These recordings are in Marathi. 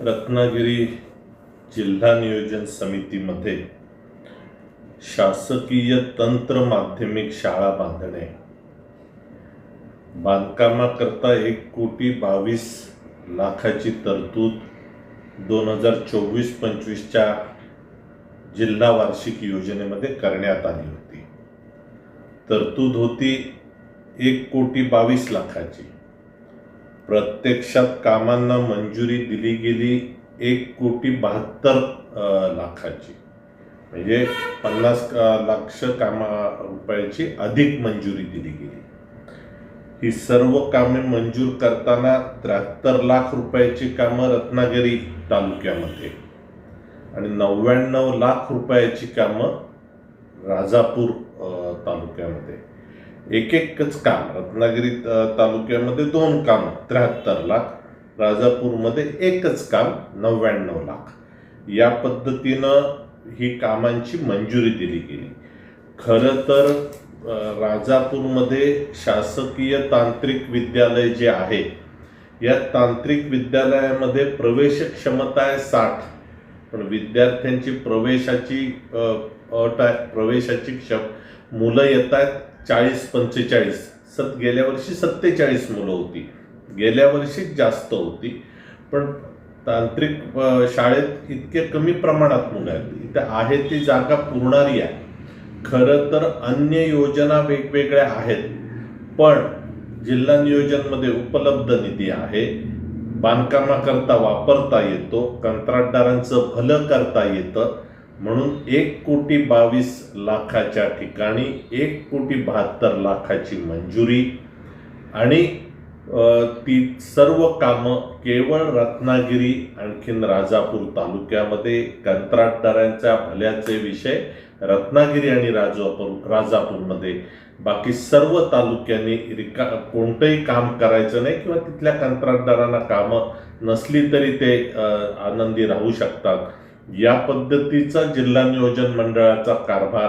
रत्नागिरी जिल्हा नियोजन समितीमध्ये शासकीय तंत्र माध्यमिक शाळा बांधणे. बांधकामाकरता एक कोटी बावीस लाखाची तरतूद दोन हजार चोवीस पंचवीसच्या जिल्हा वार्षिक योजनेमध्ये करण्यात आली होती. तरतूद होती एक कोटी बावीस लाखाची. प्रत्यक्षात कामांना मंजुरी दिली गेली एक कोटी बहात्तर लाखाची. म्हणजे पन्नास लाख कामा रुपयाची अधिक मंजुरी दिली गेली. ही सर्व कामे मंजूर करताना त्र्याहत्तर लाख रुपयाची कामं रत्नागिरी तालुक्यामध्ये. आणि नव्याण्णव लाख रुपयाची कामं राजापूर तालुक्यामध्ये. एक एकच काम. रत्नागिरी तालुक्यामध्ये दोन काम त्र्याहत्तर लाख. राजापूरमध्ये एकच काम नव्याण्णव लाख. या पद्धतीनं ही कामांची मंजुरी दिली गेली. खरं तर राजापूरमध्ये शासकीय तांत्रिक विद्यालय जे आहे या तांत्रिक विद्यालयामध्ये प्रवेश क्षमता आहे साठ. पण विद्यार्थ्यांची प्रवेशाची अट आहे प्रवेशाची क्षम. मुलं येत आहेत चाळीस पंचेचाळीस. सत गेल्या वर्षी सत्तेचाळीस मुलं होती. गेल्या वर्षीच जास्त होती. पण तांत्रिक शाळेत इतके कमी प्रमाणात मुलं आहेत. इथे आहे ती जागा पुरणारी आहे. खरं तर अन्य योजना वेगवेगळ्या आहेत. पण जिल्हा नियोजनमध्ये उपलब्ध निधी आहे. बांधकामाकरता वापरता येतो. कंत्राटदारांचं भलं करता येतं. म्हणून एक कोटी बावीस लाखाच्या ठिकाणी एक कोटी बहात्तर लाखाची मंजुरी आणि ती सर्व कामं केवळ रत्नागिरी आणखीन राजापूर तालुक्यामध्ये कंत्राटदारांच्या भल्याचे विषय रत्नागिरी आणि राजापूर राजापूरमध्ये. बाकी सर्व तालुक्यांनी रिका कोणतंही काम करायचं नाही किंवा तिथल्या कंत्राटदारांना कामं नसली तरी ते आनंदी राहू शकतात. या पद्धतीचा जिल्हा नियोजन मंडळाचा कारभार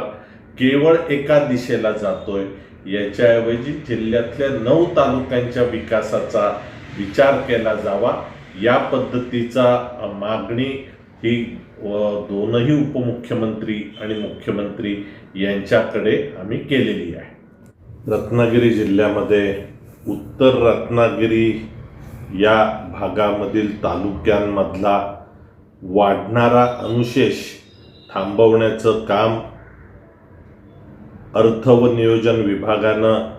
केवळ एका दिशेला जातोय. याच्याऐवजी जिल्ह्यातल्या नऊ तालुक्यांच्या विकासाचा विचार केला जावा. या पद्धतीचा मागणी ही दोनही उपमुख्यमंत्री आणि मुख्यमंत्री यांच्याकडे आम्ही केलेली आहे. रत्नागिरी जिल्ह्यामध्ये उत्तर रत्नागिरी या भागामधील तालुक्यांमधला वाढणारा अनुशेष थांबवण्याचं काम अर्थ व नियोजन विभागानं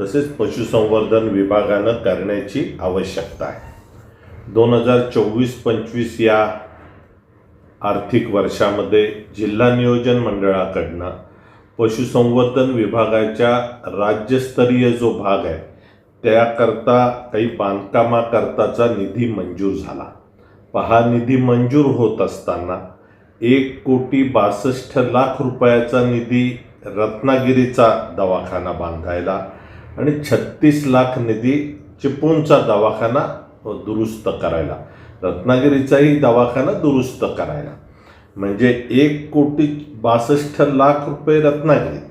तसेच पशुसंवर्धन विभागानं करण्याची आवश्यकता आहे. दोन हजार चोवीस पंचवीस या आर्थिक वर्षामध्ये जिल्हा नियोजन मंडळाकडनं पशुसंवर्धन विभागाच्या राज्यस्तरीय जो भाग आहे त्याकरता काही बांधकामाकरताचा निधी मंजूर झाला. पहा निधी मंजूर होत असताना एक कोटी बासष्ट लाख रुपयाचा निधी रत्नागिरीचा दवाखाना बांधायला आणि छत्तीस लाख निधी चिपळूणचा दवाखाना दुरुस्त करायला. रत्नागिरीचाही दवाखाना दुरुस्त करायला. म्हणजे एक कोटी बासष्ट लाख रुपये रत्नागिरीत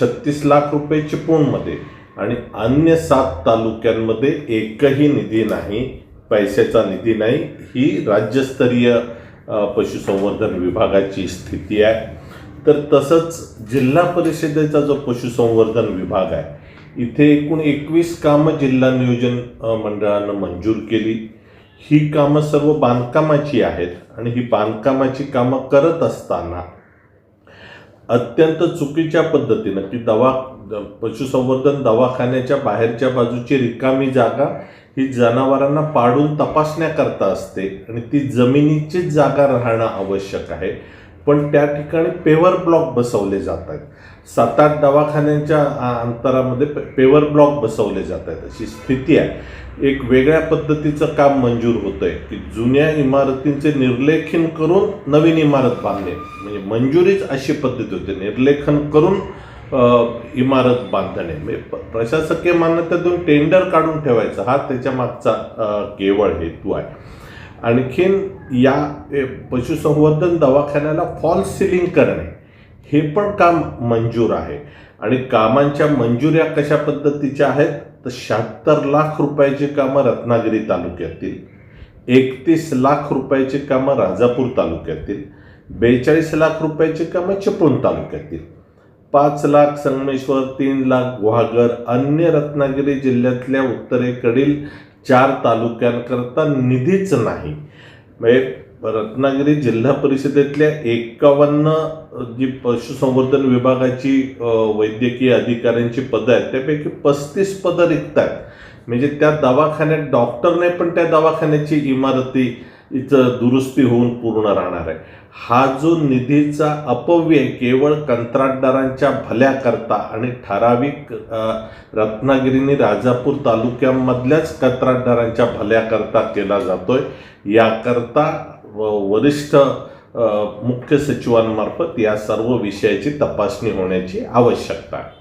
छत्तीस लाख रुपये चिपळूणमध्ये आणि अन्य सात तालुक्यांमध्ये एकही निधी नाही. पैशाचा निधी नाही ही राज्यस्तरीय पशुसंवर्धन विभागाची स्थिती आहे. तर तसंच जिल्हा परिषदेचा जो पशुसंवर्धन विभाग आहे इथे एकूण एकवीस कामं जिल्हा नियोजन मंडळानं मंजूर केली. ही कामं सर्व बांधकामाची आहेत आणि ही बांधकामाची कामं करत असताना अत्यंत चुकीच्या पद्धतीनं की दवा पशुसंवर्धन दवाखान्याच्या बाहेरच्या बाजूची रिकामी जागा ही जनावरांना पाडून तपासण्याकरता असते आणि ती जमिनीचीच जागा राहणं आवश्यक आहे. पण त्या ठिकाणी पेवर ब्लॉक बसवले जात आहेत. सात आठ दवाखान्यांच्या अंतरामध्ये पे- पेवर ब्लॉक बसवले जात आहेत. अशी स्थिती आहे. एक वेगळ्या पद्धतीचं काम मंजूर होतंय की जुन्या इमारतींचे निर्लेखन करून नवीन इमारत बांधणे. म्हणजे मंजुरीच अशी पद्धती होते. निर्लेखन करून इमारत बांधणे. म्हणजे प्रशासकीय मान्यतेतून टेंडर काढून ठेवायचं. हा त्याच्या मागचा केवळ हेतू आहे. आणखीन या पशुसंवर्धन दवाखान्याला फॉल सिलिंग करणे हे पण काम मंजूर आहे. आणि कामांच्या मंजुऱ्या कशा पद्धतीच्या आहेत? तर शहात्तर लाख रुपयाची कामं रत्नागिरी तालुक्यातील एकतीस लाख रुपयाची कामं राजापूर तालुक्यातील बेचाळीस लाख रुपयाची कामं चिपळूण तालुक्यातील. पाच लाख संगमेश्वर तीन लाख गुहागर अन्य रत्नागिरी जिल्ह्यातल्या उत्तरेकडील चार तालुक्यांकरता निधीच नाही. म्हणजे रत्नागिरी जिल्हा परिषदेतल्या एकावन्न जी पशुसंवर्धन विभागाची वैद्यकीय अधिकाऱ्यांची पदं आहेत त्यापैकी पस्तीस पदं रिक्त आहेत म्हणजे त्या दवाखान्यात डॉक्टर नाही पण त्या दवाखान्याची इमारती इथं दुरुस्ती होऊन पूर्ण राहणार आहे. हा जो निधीचा अपव्यय केवळ कंत्राटदारांच्या भल्याकरता आणि ठराविक रत्नागिरीने राजापूर तालुक्यामधल्याच कंत्राटदारांच्या भल्याकरता केला जातोय. याकरता व- वरिष्ठ मुख्य सचिवांमार्फत या सर्व विषयाची तपासणी होण्याची आवश्यकता आहे.